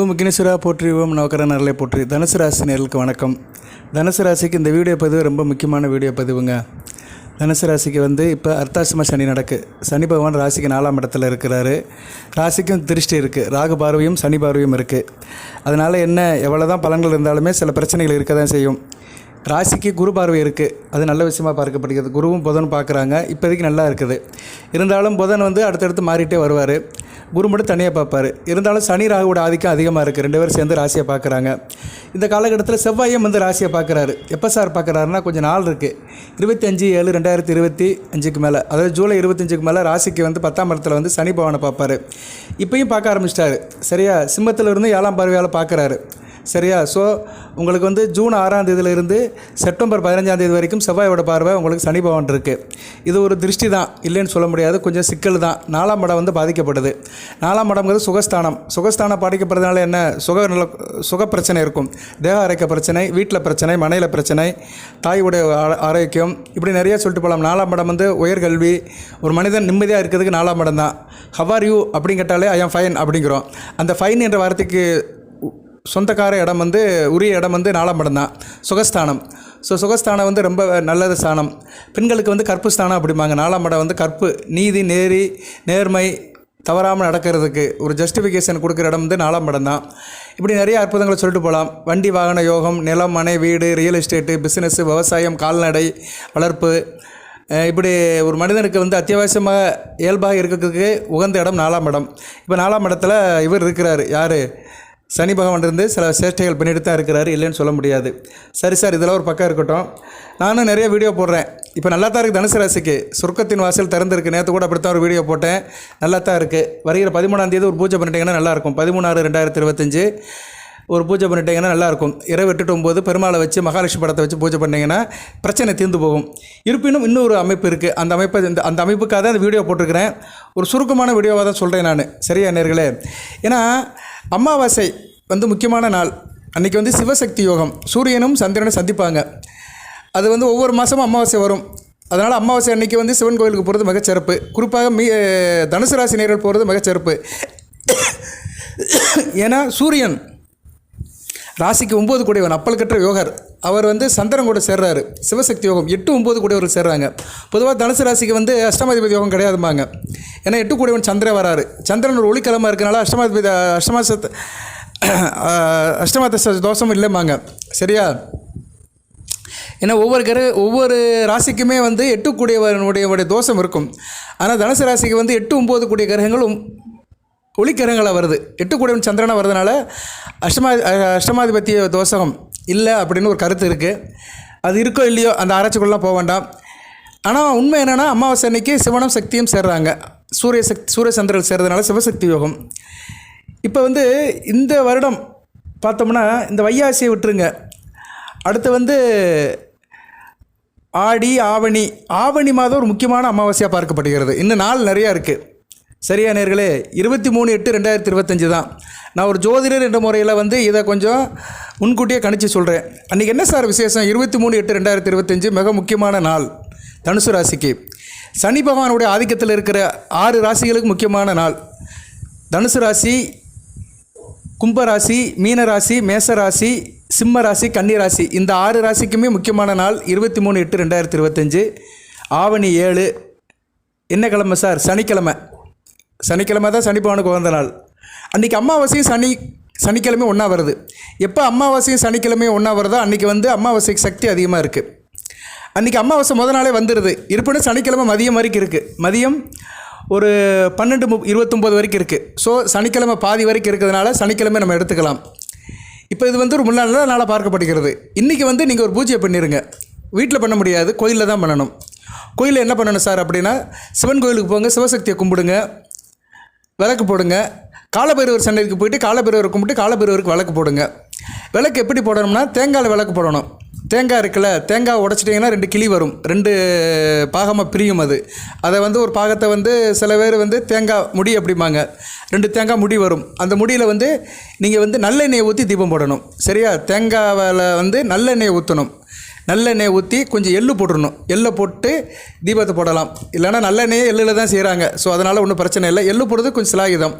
ஓம் விக்னேஸ்வரா போற்றி ஓம் நவக்கர நரலை போற்றி. தனுசு ராசி நேர்களுக்கு வணக்கம். தனுசு ராசிக்கு இந்த வீடியோ பதிவு ரொம்ப முக்கியமான வீடியோ பதிவுங்க. தனுசு ராசிக்கு வந்து இப்போ அர்த்தாசிரம சனி நடக்கு. சனி பகவான் ராசிக்கு நாலாம் இடத்துல இருக்கிறாரு. ராசிக்கும் திருஷ்டி இருக்குது ராகு பார்வையும் சனி பார்வையும் இருக்குது அதனால் என்ன எவ்வளோ தான் பலன்கள் இருந்தாலுமே சில பிரச்சனைகள் இருக்க தான் செய்யும். ராசிக்கு குரு பார்வை இருக்குது அது நல்ல விஷயமாக பார்க்கப்படுகிறது. குருவும் புதனும் பார்க்குறாங்க இப்போதைக்கு நல்லா இருக்குது. இருந்தாலும் புதன் வந்து அடுத்தடுத்து மாறிட்டே வருவார். குரு மட்டும் தனியாக பார்ப்பார். இருந்தாலும் சனி ராகுவோட ஆதிக்கம் அதிகமாக இருக்குது ரெண்டு பேரும் சேர்ந்து ராசியை பார்க்குறாங்க. இந்த காலகட்டத்தில் செவ்வாயும் வந்து ராசியை பார்க்குறாரு. எப்போ சார் பார்க்குறாருன்னா கொஞ்சம் நாள் இருக்குது இருபத்தஞ்சு ஏழு ரெண்டாயிரத்தி இருபத்தி அஞ்சுக்கு மேலே. அதாவது ஜூலை இருபத்தஞ்சுக்கு மேலே ராசிக்கு வந்து பத்தாம் இடத்துல வந்து சனி பவனை பார்ப்பார். இப்பயும் பார்க்க ஆரம்பிச்சிட்டாரு. சரியா? சிம்மத்தில் இருந்து ஏழாம் பார்வையால் பார்க்குறாரு. சரியா? ஸோ உங்களுக்கு வந்து ஜூன் ஆறாம் தேதியிலிருந்து செப்டம்பர் பதினஞ்சாம் தேதி வரைக்கும் செவ்வாயோட பார்வை உங்களுக்கு சனி பவன் இருக்குது இது ஒரு திருஷ்டி தான். இல்லைன்னு சொல்ல முடியாது. கொஞ்சம் சிக்கல் தான். நாலாம் இடம் வந்து பாதிக்கப்படுது. நாலாம் இடம்ங்கிறது சுகஸ்தானம். சுகஸ்தானம் பாதிக்கப்படுறதுனால என்ன? சுக நல சுக பிரச்சனை இருக்கும். தேக ஆரோக்கிய பிரச்சனை வீட்டில் பிரச்சனை மனையில் பிரச்சனை தாயுடைய ஆரோக்கியம். இப்படி நிறைய சொல்லிட்டு போகலாம் நாலாம் இடம் வந்து உயர்கல்வி. ஒரு மனிதன் நிம்மதியாக இருக்கிறதுக்கு நாலாம் இடம் தான். ஹவர் யூ அப்படின்னு கேட்டாலே ஐ ஆம் ஃபைன் அப்படிங்கிறோம். அந்த ஃபைன் என்ற வார்த்தைக்கு சொந்தக்கார இடம் வந்து உரிய இடம் வந்து நாலாம் இடம் தான். சுகஸ்தானம். ஸோ சுகஸ்தானம் வந்து ரொம்ப நல்லது ஸ்தானம். பெண்களுக்கு வந்து கற்பு ஸ்தானம் அப்படிம்பாங்க. நாலாம் இடம் வந்து கற்பு நீதி நேரி நேர்மை தவறாமல் நடக்கிறதுக்கு. ஒரு ஜஸ்டிஃபிகேஷன் கொடுக்குற இடம் வந்து நாலாம் இடம் தான். இப்படி நிறைய அற்புதங்களை சொல்லிட்டு போகலாம். வண்டி வாகன யோகம் நிலம் மனை வீடு ரியல் எஸ்டேட்டு பிஸ்னஸ்ஸு விவசாயம் கால்நடை வளர்ப்பு. இப்படி ஒரு மனிதனுக்கு வந்து அத்தியாவசியமாக இயல்பாக இருக்கிறதுக்கு உகந்த இடம் நாலாம் இடம் இப்போ நாலாம் இடத்துல இவர் இருக்கிறார். யார்? சனி பகவான் இருந்து சில சேஷ்டைகள் பண்ணிட்டு தான் இருக்கிறாரு இல்லைன்னு சொல்ல முடியாது. சரி சார் இதெல்லாம் ஒரு பக்கம் இருக்கட்டும். நானும் நிறைய வீடியோ போடுறேன். இப்போ நல்லா தான் இருக்குது தனுசு ராசிக்கு. சொர்க்கத்தின் வாசல் திறந்துருக்கு. நேற்று கூட அப்படித்தான் ஒரு வீடியோ போட்டேன். நல்லா தான் இருக்குது வருகிற பதிமூணாம் தேதி ஒரு பூஜை பண்ணிட்டீங்கன்னா நல்லாயிருக்கும் பதிமூணாறு ரெண்டாயிரத்தி இருபத்தஞ்சு ஒரு பூஜை பண்ணிட்டீங்கன்னா நல்லாயிருக்கும் இரவு எட்டு ஒம்பது பெருமாளை வச்சு மகாலட்சுமி படத்தை வச்சு பூஜை பண்ணிங்கன்னா பிரச்சனை தீர்ந்து போகும். இருப்பினும் இன்னொரு அமைப்பு இருக்குது அந்த அமைப்பை இந்த அந்த அமைப்புக்காக தான் அந்த வீடியோ போட்டிருக்கிறேன். ஒரு சுருக்கமான வீடியோவாக தான் சொல்கிறேன் நான். சரியா நேர்களே? ஏன்னா அமாவாசை வந்து முக்கியமான நாள். அன்றைக்கி வந்து சிவசக்தி யோகம். சூரியனும் சந்திரனும் சந்திப்பாங்க. அது வந்து ஒவ்வொரு மாதமும் அமாவாசை வரும். அதனால் அமாவாசை அன்றைக்கி வந்து சிவன் கோயிலுக்கு போகிறது மிகச்சிறப்பு. குறிப்பாக மீ தனுசு ராசி நேர்கள் போகிறது மிகச்சிறப்பு. ஏன்னா சூரியன் ராசிக்கு ஒம்பது கூடியவன் அப்பல் கற்ற யோகர். அவர் வந்து சந்திரன் கூட சேர்றாரு. சிவசக்தி யோகம் எட்டு ஒம்பது கூடியவர்கள் சேர்றாங்க. பொதுவாக தனுசு ராசிக்கு வந்து அஷ்டமாதிபதி யோகம் கிடையாதும்பாங்க. ஏன்னா எட்டு கூடியவன் சந்திரன் வராரு. சந்திரன் ஒரு ஒளிக்கிழமை இருக்கனால அஷ்டமாதிபதி அஷ்டமாசத்தை அஷ்டமத்த தோஷம் இல்லைம்பாங்க. சரியா? ஏன்னா ஒவ்வொரு கிரக ஒவ்வொரு ராசிக்குமே வந்து எட்டுக்கூடியவனுடைய தோஷம் இருக்கும். ஆனால் தனுசு ராசிக்கு வந்து எட்டு ஒம்பது கூடிய கிரகங்களும் ஒளிக்கிரகங்களாக வருது. எட்டு கூடியவன் சந்திரனாக வரதுனால அஷ்டமா அஷ்டமாதிபத்திய தோஷம் இல்லை அப்படின்னு ஒரு கருத்து இருக்குது அது இருக்கோ இல்லையோ அந்த ஆராய்ச்சிக்குள்ளலாம் போக வேண்டாம். ஆனால் உண்மை என்னென்னா அமாவாசை அன்னைக்கு சிவனும் சக்தியும் சேர்றாங்க. சூரிய சக்தி சூரிய சந்திரன் சேர்றதுனால சிவசக்தி யோகம். இப்போ வந்து இந்த வருடம் பார்த்தோம்னா இந்த வையாசியை விட்டுருங்க. அடுத்து வந்து ஆடி ஆவணி ஆவணி மாதம் ஒரு முக்கியமான அமாவாசையாக பார்க்கப்படுகிறது. இன்னும் நாள் நிறையா இருக்குது சரியா நேர்களே? இருபத்தி மூணு எட்டு ரெண்டாயிரத்தி இருபத்தஞ்சு தான். நான் ஒரு ஜோதிடர் என்ற முறையில் வந்து இதை கொஞ்சம் முன்கூட்டியே கணிச்சு சொல்கிறேன் அன்றைக்கி என்ன சார் விசேஷம்? இருபத்தி மூணு எட்டு ரெண்டாயிரத்தி இருபத்தஞ்சு மிக முக்கியமான நாள். தனுசு ராசிக்கு. சனி பகவானுடைய ஆதிக்கத்தில் இருக்கிற ஆறு ராசிகளுக்கு முக்கியமான நாள். தனுசு ராசி கும்பராசி மீனராசி மேசராசி சிம்ம ராசி கன்னி ராசி இந்த ஆறு ராசிக்குமே முக்கியமான நாள் இருபத்தி மூணு எட்டு ரெண்டாயிரத்தி இருபத்தஞ்சு. ஆவணி ஏழு. என்ன கிழமை சார் சனிக்கிழமை. சனிக்கிழமை தான் சனிப்பவனுக்கு உகந்த நாள். அன்றைக்கி அமாவாசையும் சனி சனிக்கிழமை ஒன்றா வருது. எப்போ அமாவாசையும் சனிக்கிழமையும் ஒன்றா வருதோ அன்றைக்கி வந்து அமாவாசைக்கு சக்தி அதிகமாக இருக்குது அன்றைக்கி அமாவாசை முத நாளே வந்துடுது இருப்பினும் சனிக்கிழமை மதியம் வரைக்கும் இருக்குது மதியம் ஒரு பன்னெண்டு மு இருபத்தொம்போது வரைக்கும் இருக்குது ஸோ சனிக்கிழமை பாதி வரைக்கும் இருக்கிறதுனால சனிக்கிழமை நம்ம எடுத்துக்கலாம். இப்போ இது வந்து ஒரு முன்னாள் நாளாக பார்க்கப்படுகிறது. இன்றைக்கி வந்து நீங்கள் ஒரு பூஜையை பண்ணிடுங்க வீட்டில் பண்ண முடியாது கோயிலில் தான் பண்ணணும். கோயிலில் என்ன பண்ணணும் சார் அப்படின்னா சிவன் கோயிலுக்கு போங்க சிவசக்தியை கும்பிடுங்க விளக்கு போடுங்க காலபைரவர் சன்னதிக்கு போயிட்டு காலபைரவர் கும்பிட்டு காலபைரவருக்கு விளக்கு போடுங்க. விளக்கு எப்படி போடணும்னா தேங்காயில் விளக்கு போடணும். தேங்காய் இருக்குல்ல தேங்காய் உடச்சிட்டிங்கன்னா ரெண்டு கிளி வரும். ரெண்டு பாகமாக பிரியும் அது. அதை வந்து ஒரு பாகத்தை வந்து சில பேர் வந்து தேங்காய் முடி அப்படிம்பாங்க. ரெண்டு தேங்காய் முடி வரும். அந்த முடியில் வந்து நீங்கள் வந்து நல்லெண்ணெயை ஊற்றி தீபம் போடணும். சரியா? தேங்காவில் வந்து நல்லெண்ணெயை ஊற்றணும் நல்லெண்ணெய் ஊற்றி கொஞ்சம் எள்ளு போட்டுடணும் எள்ளை போட்டு தீபத்தை போடலாம். இல்லைனா நல்லெண்ணெயே எள்ளில் தான் செய்கிறாங்க ஸோ அதனால் ஒன்றும் பிரச்சனை இல்லை. எள்ளு போடுறது கொஞ்சம் சிலாயுதம்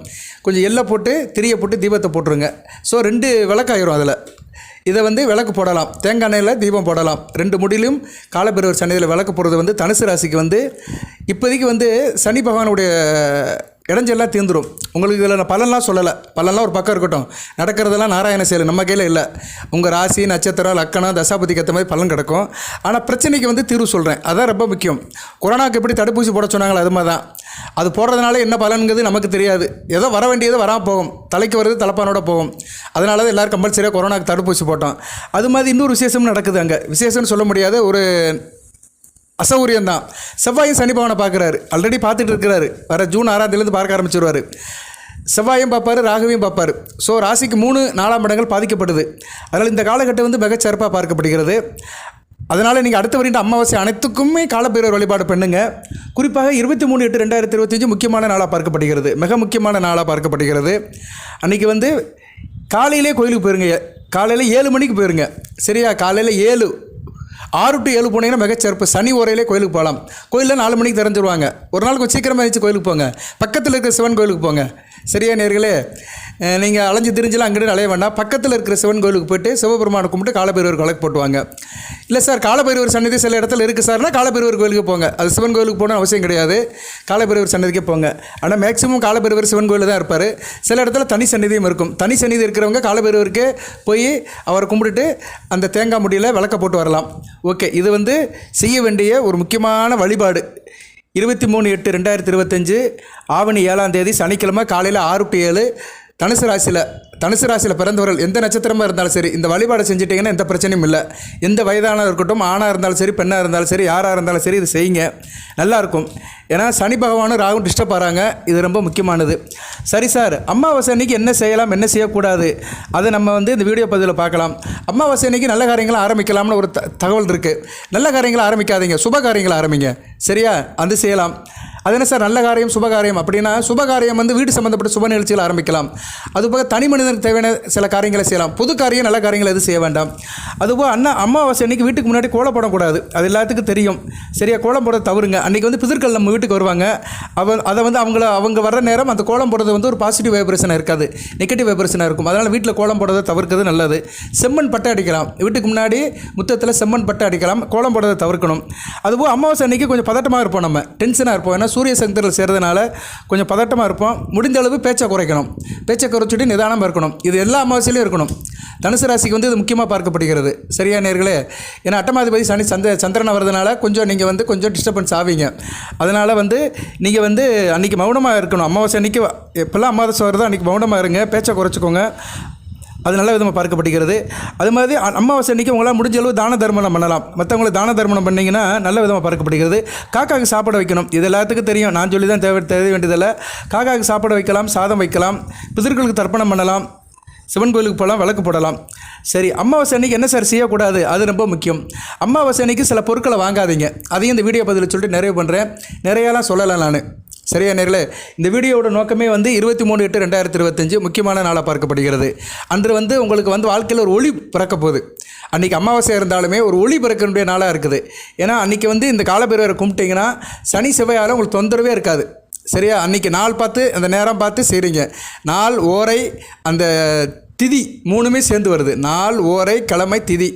கொஞ்சம் எள்ளை போட்டு திரியை போட்டு தீபத்தை போட்டுருங்க. ஸோ ரெண்டு விளக்காயிரும் அதில். இதை வந்து விளக்கு போடலாம். தேங்காய் எண்ணெயில் தீபம் போடலாம். ரெண்டு முடியிலும் காலபைரவர் சன்னதியில் விளக்கு போடுறது வந்து தனுசு ராசிக்கு வந்து இப்போதைக்கு வந்து சனி பகவானுடைய இடைஞ்செல்லாம் தீர்ந்துடும் உங்களுக்கு இதில் நான் பலன்லாம் சொல்லலை. பலன்லாம் ஒரு பக்கம் இருக்கட்டும். நடக்கிறதெல்லாம் நாராயண செயல் நம்ம கையில் இல்லை. உங்கள் ராசி நட்சத்திரம் லக்கணம் தசாபதிக்கு ஏற்ற மாதிரி பலன் கிடக்கும். ஆனால் பிரச்சனைக்கு வந்து தீர்வு சொல்கிறேன் அதான் ரொம்ப முக்கியம். கொரோனாவுக்கு எப்படி தடுப்பூசி போட சொன்னாங்களோ அது மாதிரி தான். அது போடுறதுனால என்ன பலனுங்கிறது நமக்கு தெரியாது. ஏதோ வர வேண்டியது வராமல் போகும். தலைக்கு வருது தலைப்பானோட போகும். அதனால தான் எல்லோரும் கம்பல்சரியாக கொரோனாக்கு தடுப்பூசி போட்டோம். அது மாதிரி இன்னொரு விசேஷம் நடக்குது அங்கே. விசேஷம்னு சொல்ல முடியாத ஒரு அசௌரியம் தான் செவ்வாயும் சனி பவனை பார்க்குறாரு. ஆல்ரெடி பார்த்துட்டு இருக்கிறாரு. வர ஜூன் ஆறாம் தேதியிலேருந்து பார்க்க ஆரம்பிச்சிருவார். செவ்வாயும் பார்ப்பாரு ராகுவையும் பார்ப்பார். ஸோ ராசிக்கு மூணு நாலாம் இடங்கள் பாதிக்கப்படுது. அதனால் இந்த காலகட்டம் வந்து மிகச்சிறப்பாக பார்க்கப்படுகிறது. அதனால் நீங்கள் அடுத்த வருகின்ற அமாவாசை அனைத்துக்குமே காலப்பேரர் வழிபாடு பண்ணுங்க. குறிப்பாக இருபத்தி மூணு எட்டு ரெண்டாயிரத்தி இருபத்தஞ்சு முக்கியமான நாளாக பார்க்கப்படுகிறது. மிக முக்கியமான நாளாக பார்க்கப்படுகிறது. அன்றைக்கி வந்து காலையிலே கோயிலுக்கு போயிருங்க. காலையில் ஏழு மணிக்கு போயிருங்க. சரியா? காலையில் ஏழு. ஆறு டு ஏழு போனீங்கன்னா மிகச்சிறப்பு சனி ஓரையிலே கோயிலுக்கு போகலாம். கோயிலில் நாலு மணிக்கு திறந்துருவாங்க. ஒரு நாள் கொஞ்சம் சீக்கிரமாக இருந்துச்சு கோயிலுக்கு போங்க. பக்கத்தில் இருக்கிற சிவன் கோயிலுக்கு போங்க. சரியா நேர்களே? நீங்கள் அலைஞ்சு திரிஞ்சலாம் அங்கிட்டு அலைய வேண்டாம். பக்கத்தில் இருக்கிற சிவன் கோயிலுக்கு போயிட்டு சிவபெருமானை கும்பிட்டு காலபைரவர் கலக்கு போட்டுவாங்க. இல்லை சார் காலபைரவர் சன்னதி சில இடத்துல இருக்குது சார்னா காலபைரவர் கோயிலுக்கு போங்க. அது சிவன் கோயிலுக்கு போகணும் அவசியம் கிடையாது. காலபைரவர் சன்னதிக்கே போங்க. ஆனால் மேக்ஸிமம் காலபைரவர் சிவன் கோயிலில் தான் இருப்பார். சில இடத்துல தனி சன்னதியும் இருக்கும். தனி சன்னதி இருக்கிறவங்க காலபைரவருக்கு போய் அவரை கும்பிட்டுட்டு அந்த தேங்காய் முடியில் விளக்க போட்டு வரலாம். ஓகே இது வந்து செய்ய வேண்டிய ஒரு முக்கியமான வழிபாடு. இருபத்தி மூணு எட்டு ரெண்டாயிரத்தி இருபத்தஞ்சு ஆவணி ஏழாம் தேதி சனிக்கிழமை காலையில் ஆறு டு ஏழு தனுசு ராசியில் தனுசு ராசியில் பிறந்தவர்கள் எந்த நட்சத்திரமாக இருந்தாலும் சரி இந்த வழிபாடு செஞ்சிட்டிங்கன்னா எந்த பிரச்சனையும் இல்லை. எந்த வயதான இருக்கட்டும் ஆணாக இருந்தாலும் சரி பெண்ணாக இருந்தாலும் சரி யாராக இருந்தாலும் சரி இது செய்யுங்க. நல்லாயிருக்கும் ஏன்னா சனி பகவானும் ராகும் டிஸ்டர்ப் ஆகிறாங்க இது ரொம்ப முக்கியமானது. சரி சார் அமாவாசை அன்னைக்கு என்ன செய்யலாம் என்ன செய்யக்கூடாது? அதை நம்ம வந்து இந்த வீடியோ பதிவில் பார்க்கலாம். அமாவாசை அன்னைக்கு நல்ல காரியங்களை ஆரம்பிக்கலாம்னு ஒரு த தகவல் இருக்குது நல்ல காரியங்களை ஆரம்பிக்காதீங்க சுப காரியங்களை ஆரம்பிங்க. சரியா? அது செய்யலாம். அது என்ன சார் நல்ல காரியம் சுபகாரியம் அப்படின்னா சுபகாரியம் வந்து வீடு சம்மந்தப்பட்ட சுப நிகழ்ச்சிகள் ஆரம்பிக்கலாம். அதுபோக தனி மனிதனுக்கு தேவையான சில காரியங்களை செய்யலாம். புது காரியம் நல்ல காரியங்கள் எதுவும் செய்ய வேண்டாம். அதுபோல் அண்ணா அம்மாவாசை அன்னைக்கு வீட்டுக்கு முன்னாடி கோலம் போடக்கூடாது. அது எல்லாத்துக்கும் தெரியும். சரியா கோலம் போட தவறுங்க. அன்றைக்கி வந்து பிதர்கள் நம்ம வீட்டுக்கு வருவாங்க. அவ அதை வந்து அவங்கள அவங்க வர்ற நேரம் அந்த கோலம் போடுறது வந்து ஒரு பாசிட்டிவ் வைப்ரேஷனாக இருக்காது. நெகட்டிவ் வைப்ரேஷனாக இருக்கும். அதனால் வீட்டில் கோலம் போடுறதை தவிர்க்கிறது நல்லது. செம்மண் பட்டை அடிக்கலாம். வீட்டுக்கு முன்னாடி முத்தத்தில் செம்மண் பட்டை அடிக்கலாம். கோலம் போடுறதை தவிர்க்கணும். அதுபோல் அமாவாசை அன்னைக்கு கொஞ்சம் பதட்டமாக இருப்போம் நம்ம. டென்ஷனாக இருப்போம். ஏன்னா சூரிய சக்தியில் சேர்றதுனால கொஞ்சம் பதட்டமாக இருப்போம். முடிந்த அளவு பேச்சை குறைக்கணும். பேச்சை குறைச்சிட்டு நிதானமாக இருக்கணும். இது எல்லா அமாவாசையிலையும் இருக்கணும். தனுசு ராசிக்கு வந்து இது முக்கியமாக பார்க்கப்படுகிறது. சரியா நேர்களே? ஏன்னா அட்டமாதிபதி சனி சந்த சந்திரனை வர்றதுனால கொஞ்சம் நீங்கள் வந்து கொஞ்சம் டிஸ்டர்பன்ஸ் ஆவீங்க. அதனால் வந்து நீங்கள் வந்து அன்றைக்கி மௌனமாக இருக்கணும். அமாவாசை அன்றைக்கி எப்போல்லாம் அமாவாசை வருதோ அன்றைக்கி மௌனமாக இருங்க. பேச்சை குறைச்சிக்கோங்க. அது நல்ல விதமாக பார்க்கப்படுகிறது. அது மாதிரி அம்மாவாசை அமாவாசை அன்றைக்கி உங்களால் முடிஞ்ச அளவு தான தர்மணம் பண்ணலாம். மற்றவங்களை தான தர்மணம் பண்ணிங்கன்னா நல்ல விதமாக பார்க்கப்படுகிறது. காக்காவுக்கு சாப்பாடு வைக்கணும். இது எல்லாத்துக்கும் தெரியும். நான் சொல்லி தான் தேவை தெரிய வேண்டியதில்லை. காக்காவுக்கு சாப்பாடு வைக்கலாம் சாதம் வைக்கலாம் பிதர்களுக்கு தர்ப்பணம் பண்ணலாம் சிவன் கோயிலுக்கு போகலாம் விளக்கு போடலாம். சரி அம்மாவாசை அன்றைக்கி என்ன சார் செய்யக்கூடாது? அது ரொம்ப முக்கியம். அமாவாசை அன்றைக்கி சில பொருட்களை வாங்காதீங்க. அதையும் இந்த வீடியோ பதிவில் சொல்லிட்டு நிறைவு பண்ணுறேன் நிறையாலாம் சொல்லலை நான். சரியா நேர்களே இந்த வீடியோவோட நோக்கமே வந்து இருபத்தி மூணு எட்டு ரெண்டாயிரத்தி இருபத்தஞ்சு முக்கியமான நாளாக பார்க்கப்படுகிறது. அன்று வந்து உங்களுக்கு வந்து வாழ்க்கையில் ஒரு ஒளி பிறக்க போகுது. அன்றைக்கி அமாவாசை இருந்தாலுமே ஒரு ஒளி பிறக்கக்கூடிய நாளாக இருக்குது. ஏன்னா அன்றைக்கி வந்து இந்த காலபைரவரை கும்பிட்டிங்கன்னா சனி செவ்வாயால் உங்களுக்கு தொந்தரவே இருக்காது. சரியா? அன்றைக்கி நாள் பார்த்து அந்த நேரம் பார்த்து செய்கிறீங்க நாள் ஓரை அந்த திதி மூணுமே சேர்ந்து வருது. நாள் ஓரை கிழமை திதி.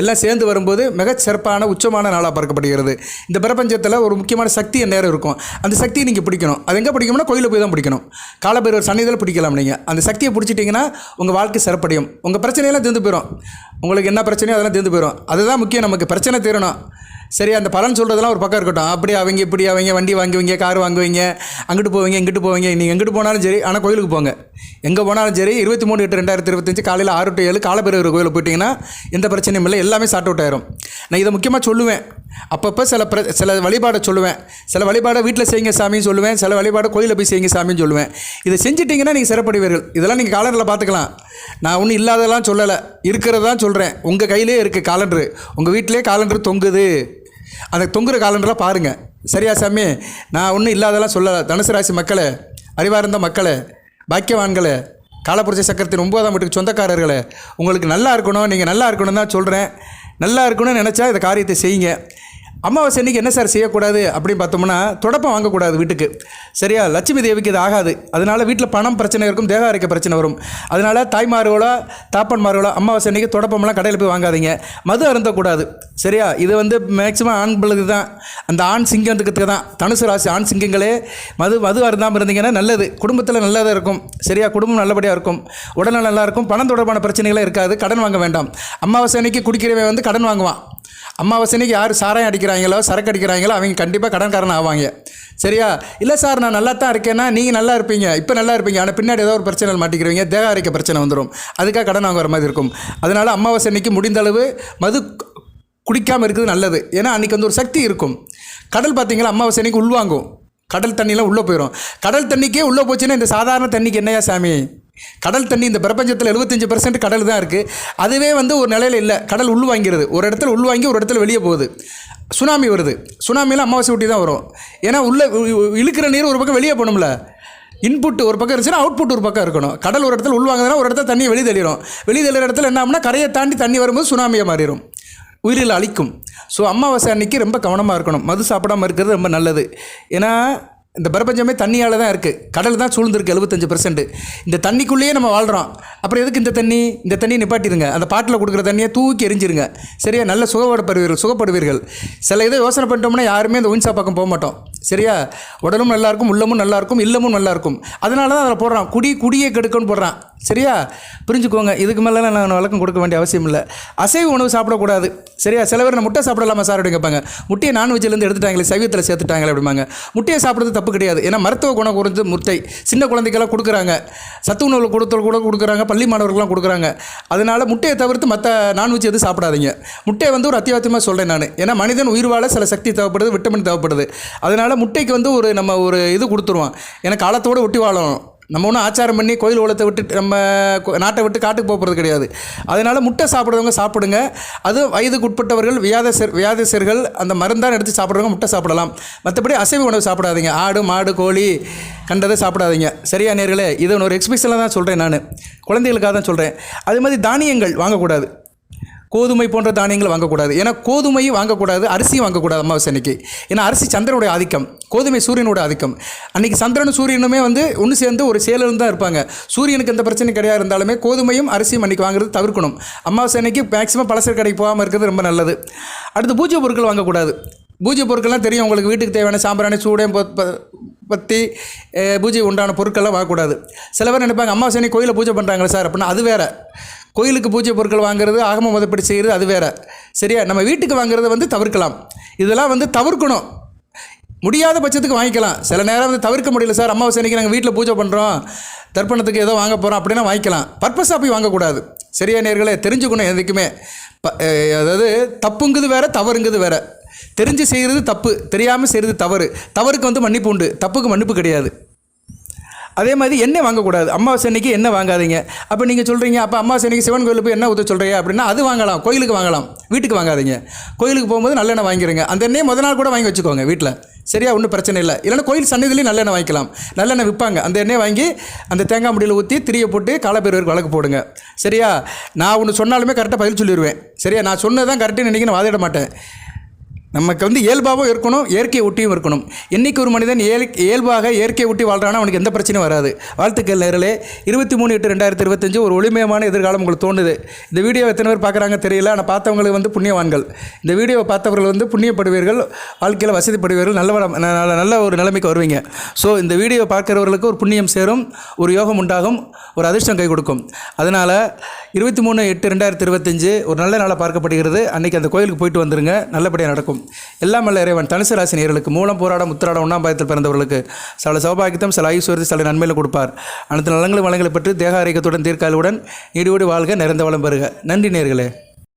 எல்லாம் சேர்ந்து வரும்போது மிகச் சிறப்பான உச்சமான நாளாக பார்க்கப்படுகிறது. இந்த பிரபஞ்சத்தில் ஒரு முக்கியமான சக்தி நேரம் இருக்கும். அந்த சக்தியை நீங்கள் பிடிக்கணும். அது எங்கே பிடிக்கணும்னா கோயிலில் போய் தான் பிடிக்கணும். காலபைரவர் சன்னிதில் பிடிக்கலாம் நீங்கள் அந்த சக்தியை பிடிச்சிட்டிங்கன்னா உங்கள் வாழ்க்கை சிறப்படையும். உங்கள் பிரச்சனையெல்லாம் தீர்ந்து போயிடும் உங்களுக்கு என்ன பிரச்சனையோ அதெல்லாம் தீர்ந்து போயிடும் அதுதான் முக்கியம் நமக்கு. பிரச்சனை தீரணும். சரி அந்த பலன் சொல்கிறதெல்லாம் ஒரு பக்கம் இருக்கட்டும். அப்படி அவங்க இப்படி அவங்க வண்டி வாங்குவீங்க கார் வாங்குவீங்க அங்கிட்டு போவீங்க இங்கிட்டு போவீங்க. நீங்கள் எங்கிட்டு போனாலும் சரி ஆனால் கோயிலுக்கு போங்க. எங்கே போனாலும் சரி இருபத்தி மூணு எட்டு ரெண்டாயிரத்தி இருபத்தஞ்சு காலையில் ஆறு டு ஏழு காலபைரவர் கோயிலுக்கு போயிட்டீங்கன்னா எந்த பிரச்சனையும் இல்லை எல்லாமே சார்ட் அவுட் ஆயிரும். நான் இதை முக்கியமாக சொல்லுவேன். அப்பப்போ சில பிர சில வழிபாடை சொல்லுவேன். சில வழிபாடை வீட்டில் செய்யுங்க சாமின்னு சொல்லுவேன். சில வழிபாடை கோயிலில் போய் செய்யுங்க சாமின்னு சொல்லுவேன். இதை செஞ்சிட்டிங்கன்னா நீங்கள் சிறப்படைவீர்கள். இதெல்லாம் நீங்கள் காலண்டரில் பார்த்துக்கலாம். நான் ஒன்றும் இல்லாததெல்லாம் சொல்லலை. இருக்கிறதான் சொல்கிறேன் உங்கள் கையிலே இருக்குது காலண்டரு உங்கள் வீட்டிலே காலண்டர் தொங்குது. அந்த தொங்குற காலண்டராக பாருங்கள் சரியா சாமி? நான் ஒன்றும் இல்லாதெல்லாம் சொல்லலை தனுசு ராசி மக்களை அறிவார்ந்த மக்களை பாக்கியவான்களை காலப்புரட்சி சக்கரத்தின் ஒன்பதாம் வீட்டுக்கு சொந்தக்காரர்களே உங்களுக்கு நல்லா இருக்கணும் நீங்கள் நல்லா இருக்கணும் தான் சொல்கிறேன் நல்லா இருக்கணும்னு நினச்சா இந்த காரியத்தை செய்யுங்க. அமாவாசை அன்னைக்கு என்ன சார் செய்யக்கூடாது அப்படின்னு பார்த்தோம்னா தொடப்பம் வாங்கக்கூடாது வீட்டுக்கு. சரியா? லட்சுமி தேவிக்கு இது ஆகாது. அதனால் வீட்டில் பணம் பிரச்சனை இருக்கும் தேக அரைக்க பிரச்சனை வரும். அதனால் தாய்மார்களோ தாப்பன்மார்களோ அமாவாசை அன்னைக்கு தொடப்பமெல்லாம் கடையில் போய் வாங்காதீங்க. மது அருந்தக்கூடாது. சரியா? இது வந்து மேக்ஸிமம் ஆண் பிள்ளைக்கு தான். அந்த ஆண் சிங்கத்துக்கு தான். தனுசு ராசி ஆண் சிங்கங்களே மது மது அருந்தாமல் இருந்தீங்கன்னா நல்லது. குடும்பத்தில் நல்லதாக இருக்கும். சரியா? குடும்பம் நல்லபடியாக இருக்கும். உடல்நலம் நல்லா இருக்கும். பணம் தொடர்பான பிரச்சனைகளே இருக்காது. கடன் வாங்க வேண்டாம். அமாவாசை அன்னைக்கு குடிக்கிறவன் வந்து கடன் வாங்குவான். அமாவாசைக்கு யார் சாராயம் அடிக்கிறாங்களோ சரக்கு அடிக்கிறாங்களோ அவங்க கண்டிப்பாக கடன்காரன் ஆவாங்க. சரியா? இல்லை சார் நான் நல்லா தான் இருக்கேன்னா நீங்கள் நல்லா இருப்பீங்க. இப்போ நல்லா இருப்பீங்க. ஆனால் பின்னாடி ஏதோ ஒரு பிரச்சனை மாட்டிக்கிறவங்க தேக அரைக்க பிரச்சனை வந்துடும் அதுக்காக கடன் வாங்குற மாதிரி இருக்கும். அதனால் அமாவாசை அன்னைக்கு முடிந்தளவு மது குடிக்காமல் இருக்கிறது நல்லது. ஏன்னா அன்றைக்கி வந்து ஒரு சக்தி இருக்கும். கடல் பார்த்தீங்களா அமாவாசை அன்னைக்கு உள்வாங்கும். கடல் தண்ணிலாம் உள்ளே போயிடும் கடல் தண்ணிக்கே உள்ளே போச்சுன்னா இந்த சாதாரண தண்ணிக்கு என்னையா சாமி? கடல் தண்ணி இந்த பிரபஞ்சத்தில் எழுபத்தஞ்சு பர்சன்ட் கடல் தான் இருக்குது அதுவே வந்து ஒரு நிலையில் இல்லை. கடல் உள்வாங்கிறது ஒரு இடத்துல உள்வாங்கி ஒரு இடத்துல வெளியே போகுது. சுனாமி வருது. சுனாமியில் அமாவாசை ஊட்டி தான் வரும். ஏன்னா உள்ளே இழுக்கிற நீர் ஒரு பக்கம் வெளியே போகணும்ல. இன்புட் ஒரு பக்கம் இருந்துச்சுன்னா அவுட்புட் ஒரு பக்கம் இருக்கணும். கடல் ஒரு இடத்துல உள்வாங்குதுன்னா ஒரு இடத்துல தண்ணி வெளியே தெளிடும் வெளியே தெளிகிற இடத்துல என்ன ஆகும்னா கரையை தாண்டி தண்ணி வரும்போது சுனாமியை மாறிடும் உயிரில் அழிக்கும். ஸோ அமாவாசை அன்னைக்கு ரொம்ப கவனமாக இருக்கணும். மது சாப்பிடாம இருக்கிறது ரொம்ப நல்லது. ஏன்னா இந்த பிரபஞ்சமே தண்ணியால் தான் இருக்குது கடல் தான் சூழ்ந்திருக்கு எழுபத்தஞ்சு பர்சன்ட் இந்த தண்ணிக்குள்ளேயே நம்ம வாழ்கிறோம் அப்புறம் எதுக்கு இந்த தண்ணி? இந்த தண்ணியை நிப்பாட்டிடுங்க அந்த பாட்டில் கொடுக்குற தண்ணியை தூக்கி எரிஞ்சிருங்க. சரியா? நல்ல சுகப்படப்படுவீர்கள் சுகப்படுவீர்கள். சில இதை யோசனை பண்ணிட்டோம்னா யாருமே அந்த ஒயின்சா பக்கம் போக மாட்டோம். சரியா? உடலும் நல்லாயிருக்கும் உள்ளமும் நல்லாயிருக்கும் இல்லமும் நல்லாயிருக்கும் அதனால தான் அதில் போடுறான். குடி குடியை கெடுக்கன்னு போடுறான். சரியா? புரிஞ்சுக்கோங்க. இதுக்கு மேலே நான் வழக்கம் கொடுக்க வேண்டிய அவசியம் இல்லை. அசைவ உணவு சாப்பிடக்கூடாது. சரியா? சில பேர் நான் முட்டை சாப்பிடலாமா சார் அப்படின்னு கேட்பாங்க. முட்டையை நான்வெஜ்லேருந்து எடுத்துட்டாங்களே சைவத்தில் சேர்த்துட்டாங்களே அப்படிம்பாங்க. முட்டையை சாப்பிட்றது தப்பு கிடையாது. ஏன்னா மருத்துவ குணம் குறைஞ்ச முட்டை சின்ன குழந்தைக்கெல்லாம் கொடுக்குறாங்க. சத்து உணவு கொடுத்தல் கூட கொடுக்குறாங்க. பள்ளி மாணவர்கள்லாம் கொடுக்குறாங்க. அதனால் முட்டையை தவிர்த்து மற்ற நான்வெஜ் எதுவும் சாப்பிடாதீங்க. முட்டையை வந்து ஒரு அத்தியாவசியமாக சொல்கிறேன் நான். ஏன்னா மனிதன் உயிர் வாழ சில சக்தி தேவைப்படுது விட்டமின் தேவைப்படுது. அதனால் முட்டைக்கு வந்து ஒரு நம்ம ஒரு இது கொடுத்துருவோம். ஏன்னா காலத்தோடு ஒட்டி வாழணும். நம்ம ஒன்றும் ஆச்சாரம் பண்ணி கோயில் உலகத்தை விட்டு நம்ம நாட்டை விட்டு காட்டுக்கு போகிறது கிடையாது. அதனால் முட்டை சாப்பிட்றவங்க சாப்பிடுங்க. அது வயதுக்கு உட்பட்டவர்கள் வியாதசர் வியாதசர்கள் அந்த மருந்தான் எடுத்து சாப்பிட்றவங்க முட்டை சாப்பிடலாம். மற்றபடி அசைவ உணவு சாப்பிடாதீங்க. ஆடு மாடு கோழி கண்டதை சாப்பிடாதீங்க. சரியா நேர்களே? இது ஒரு எக்ஸ்பிரஷனாக தான் சொல்கிறேன் நான். குழந்தைகளுக்காக தான் சொல்கிறேன் அதே மாதிரி தானியங்கள் வாங்கக்கூடாது. கோதுமை போன்ற தானியங்கள் வாங்கக்கூடாது. ஏன்னா கோதுமையும் வாங்கக்கூடாது அரிசியும் வாங்கக்கூடாது அமாவாசை அன்னைக்கு ஏன்னா அரிசி சந்திரனுடைய ஆதிக்கம் கோதுமை சூரியனோட ஆதிக்கம். அன்னைக்கு சந்திரனும் சூரியனுமே வந்து ஒன்று சேர்ந்து ஒரு சேலில் தான் இருப்பாங்க. சூரியனுக்கு எந்த பிரச்சனை கிடையாது இருந்தாலுமே கோதுமையும் அரிசியும் அன்னைக்கு வாங்குறது தவிர்க்கணும். அமாவாசை அன்னைக்கு மேக்ஸிமம் பழசர் கடைக்கு போகாமல் இருக்கிறது ரொம்ப நல்லது. அடுத்து பூஜை பொருட்கள் வாங்கக்கூடாது. பூஜை பொருட்கள்லாம் தெரியும் உங்களுக்கு வீட்டுக்கு தேவையான சாம்பிராணி சூடம் பற்றி ப- பத்தி பூஜை உண்டான பொருட்கள்லாம் வாங்கக்கூடாது. சில பேர் நினைப்பாங்க அம்மா அன்னைக்கு கோயிலில் பூஜை பண்ணுறாங்களே சார் அப்படின்னா அது வேறு. கோயிலுக்கு பூஜை பொருட்கள் வாங்குறது ஆகம முறைப்படி செய்கிறது அது வேற. சரியா? நம்ம வீட்டுக்கு வாங்குறத வந்து தவிர்க்கலாம். இதெல்லாம் வந்து தவிர்க்கணும். முடியாத பட்சத்துக்கு வாங்கிக்கலாம். சில நேரம் வந்து தவிர்க்க முடியல சார் அமாவாசை அன்னைக்கு நாங்கள் வீட்டில் பூஜை பண்ணுறோம் தர்ப்பணத்துக்கு ஏதோ வாங்க போகிறோம் அப்படின்னா வாங்கிக்கலாம். பர்பஸாக போய் வாங்கக்கூடாது. சரியா நேர்களே? தெரிஞ்சுக்கணும் எதுக்குமே. ப- அதாவது தப்புங்குது வேற தவறுங்குது வேற. தெரிஞ்சு செய்கிறது தப்பு. தெரியாமல் செய்கிறது தவறு. தவறுக்கு வந்து மன்னிப்பு உண்டு. தப்புக்கு மன்னிப்பு கிடையாது. அதே மாதிரி எண்ணெய் வாங்கக்கூடாது. அம்மாவாசை அன்னைக்கு எண்ணெய் வாங்காதீங்க. அப்போ நீங்கள் சொல்கிறீங்க அப்போ அம்மாவாசை அன்னைக்கு சிவன் கோயிலுக்கு போய் எண்ணெய் ஊற்ற சொல்கிறீங்க அப்படின்னா அது வாங்கலாம். கோயிலுக்கு வாங்கலாம். வீட்டுக்கு வாங்காதீங்க. கோயிலுக்கு போகும்போது நல்லெண்ணெய் வாங்கிடுங்க அந்த எண்ணெய் முத நாள் கூட வாங்கி வச்சுக்கோங்க வீட்டில் சரியா? ஒன்றும் பிரச்சனை இல்லை. இல்லைன்னா கோயில் சன்னதிலையும் நல்லெண்ணெய் வாங்கிக்கலாம். நல்லெண்ணெய் விற்பாங்க. அந்த எண்ணெய் வாங்கி அந்த தேங்காய் முடியில் ஊற்றி திரியை போட்டு காலப்பேருக்கு வழக்கு போடுங்க. சரியா? நான் ஒன்று சொன்னாலுமே கரெக்டாக பதில் சொல்லிடுவேன் சரியா? நான் சொன்னதான் கரெக்டுன்னு இன்றைக்கி நான் வாதிட மாட்டேன். நமக்கு வந்து இயல்பாகவும் இருக்கணும் இயற்கையை ஒட்டியும் இருக்கணும். என்றைக்கு ஒரு மனிதன் இயல் இயல்பாக இயற்கையை ஒட்டி வாழ்கிறானா அவனுக்கு எந்த பிரச்சனையும் வராது. வாழ்த்துக்கள் நேரலே இருபத்தி மூணு எட்டு ரெண்டாயிரத்தி இருபத்தஞ்சு ஒரு ஒளிமயமான எதிர்காலம் உங்களுக்கு தோணுது இந்த வீடியோ எத்தனை பேர் பார்க்குறாங்க தெரியல. ஆனால் பார்த்தவங்களுக்கு வந்து புண்ணியவான்கள். இந்த வீடியோவை பார்த்தவர்கள் வந்து புண்ணியப்படுவீர்கள் வாழ்க்கையில் வசதிப்படுவீர்கள் நல்ல நல்ல நல்ல ஒரு நிலைமைக்கு வருவீங்க. ஸோ இந்த வீடியோ பார்க்குறவர்களுக்கு ஒரு புண்ணியம் சேரும் ஒரு யோகம் உண்டாகும் ஒரு அதிர்ஷ்டம் கை கொடுக்கும். அதனால் இருபத்தி மூணு எட்டு ரெண்டாயிரத்தி இருபத்தஞ்சு ஒரு நல்ல நாளாக பார்க்கப்படுகிறது. அன்றைக்கி அந்த கோயிலுக்கு போயிட்டு வந்துருங்க. நல்லபடியாக நடக்கும். எல்லாம் வல்ல இறைவன். தனுசு ராசி நேர்களுக்கு மூலம் போராட முத்திராட ஒன்றாம் பாயத்தில் பிறந்தவர்களுக்கு சில சௌபாகியத்தம் சில ஐஸ்வர்யம் சில நன்மையில் கொடுப்பார். அனைத்து நலங்களும் வளங்களை பெற்று தேக ஆரோக்கியத்துடன் தீர்க்காலுடன் ஈடுபடி வாழ்க நிறைந்த வளம் பெறுக. நன்றி நேர்களே